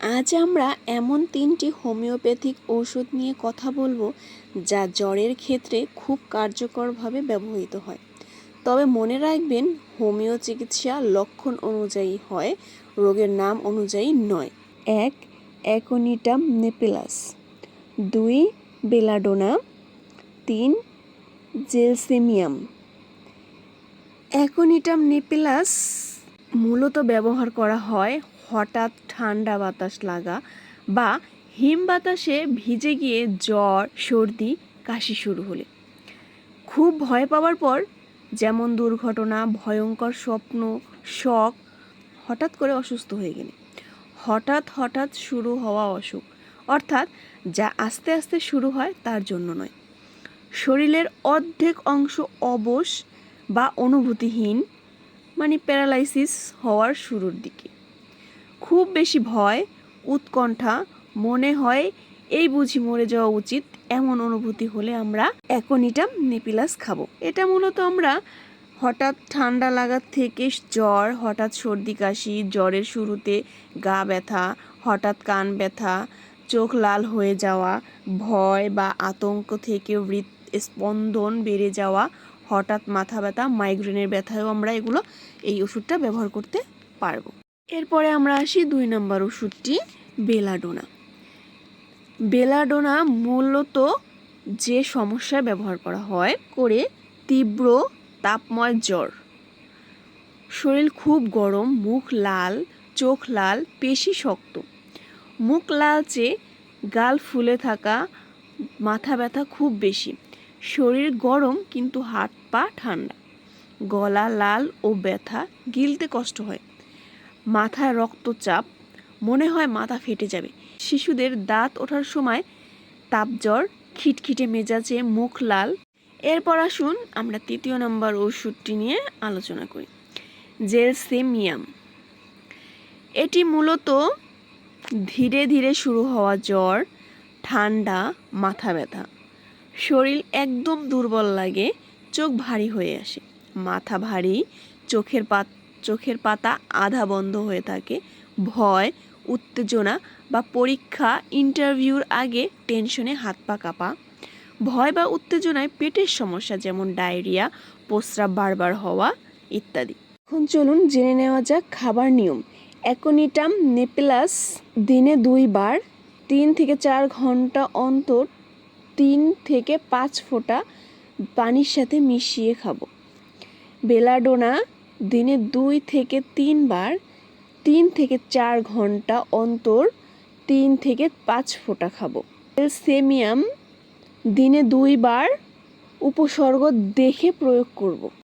আজ আমরা এমন তিনটি হোমিওপ্যাথিক ঔষধ নিয়ে কথা বলব যা জ্বরের ক্ষেত্রে খুব কার্যকরভাবে ব্যবহৃত হয়। তবে মনে রাখবেন, হোমিও চিকিৎসা লক্ষণ অনুযায়ী হয়, রোগের নাম অনুযায়ী নয়। এক, অ্যাকোনিটাম নেপিলাস। দুই, বেলাডোনা। তিন, জেলসেমিয়াম। অ্যাকোনিটাম নেপিলাস মূলত ব্যবহার করা হয় হঠাৎ ঠান্ডা বাতাস লাগা বা হিম বাতাসে ভিজে গিয়ে জ্বর, সর্দি, কাশি শুরু হলে। খুব ভয় পাওয়ার পর যেমন দুর্ঘটনা, ভয়ঙ্কর স্বপ্ন, শখ, হঠাৎ করে অসুস্থ হয়ে গেলে। হঠাৎ হঠাৎ শুরু হওয়া অসুখ, অর্থাৎ যা আস্তে আস্তে শুরু হয় তার জন্য নয়। শরীরের অর্ধেক অংশ অবশ বা অনুভূতিহীন মানে প্যারালাইসিস হওয়ার শুরুর দিকে। খুব বেশি ভয়, উৎকণ্ঠা, মনে হয় এই বুঝি মরে যাওয়া উচিত, এমন অনুভূতি হলে আমরা অ্যাকোনিটাম নেপিলাস খাব। এটা মূলত আমরা হঠাৎ ঠান্ডা লাগার থেকে জ্বর, হঠাৎ সর্দি কাশি, জ্বরের শুরুতে গা ব্যথা, হঠাৎ কান ব্যথা, চোখ লাল হয়ে যাওয়া, ভয় বা আতঙ্ক থেকে হৃদ স্পন্দন বেড়ে যাওয়া, হঠাৎ মাথা ব্যথা মাইগ্রেনের ব্যথায়ও আমরা এগুলো, এই ওষুধটা ব্যবহার করতে পারব। এরপরে আমরা আসি দুই নম্বর ওষুধটি, বেলাডোনা। বেলাডোনা মূলত যে সমস্যায় ব্যবহার করা হয় করে তীব্র তাপময় জ্বর। শরীর খুব গরম, মুখ লাল, চোখ লাল, পেশি শক্ত। মুখ লালচে গাল ফুলে থাকা, মাথা ব্যথা খুব বেশি। শরীর গরম কিন্তু হাত পা ঠান্ডা। গলা লাল ও ব্যথা গিলতে কষ্ট হয়। মাথায় রক্তচাপ মনে হয় মাথা ফেটে যাবে। শিশুদের দাঁত ওঠার সময় তাপজ্বর, খিটখিটে মেজাজে মুখ লাল। এরপর আসুন আমরা তৃতীয় নম্বর ওষুধটি নিয়ে আলোচনা করি। জেলসেমিয়াম। এটি মূলত ধীরে ধীরে শুরু হওয়া জ্বর, ঠান্ডা, মাথা ব্যথা। শরীর একদম দুর্বল লাগে, চোখ ভারী হয়ে আসে। মাথা ভারী, চোখের পাত চোখের পাতা আধা বন্ধ হয়ে থাকে। ভয়, উত্তেজনা বা পরীক্ষা, ইন্টারভিউর আগে টেনশনে হাত পা কাঁপা। ভয় বা উত্তেজনায় পেটের সমস্যা যেমন ডায়রিয়া, প্রস্রাব বারবার হওয়া ইত্যাদি। এখন চলুন জেনে নেওয়া যাক খাবার নিয়ম। অ্যাকোনিটাম নেপেলাস দিনে দুইবার, তিন থেকে চার ঘণ্টা অন্তর তিন থেকে পাঁচ ফোঁটা পানির সাথে মিশিয়ে খাব। বেলাডোনা দিনে দুই থেকে তিনবার, তিন থেকে চার ঘণ্টা অন্তর তিন থেকে পাঁচ ফোঁটা খাব সেমিয়াম দিনে দুইবার উপসর্গ দেখে প্রয়োগ করব।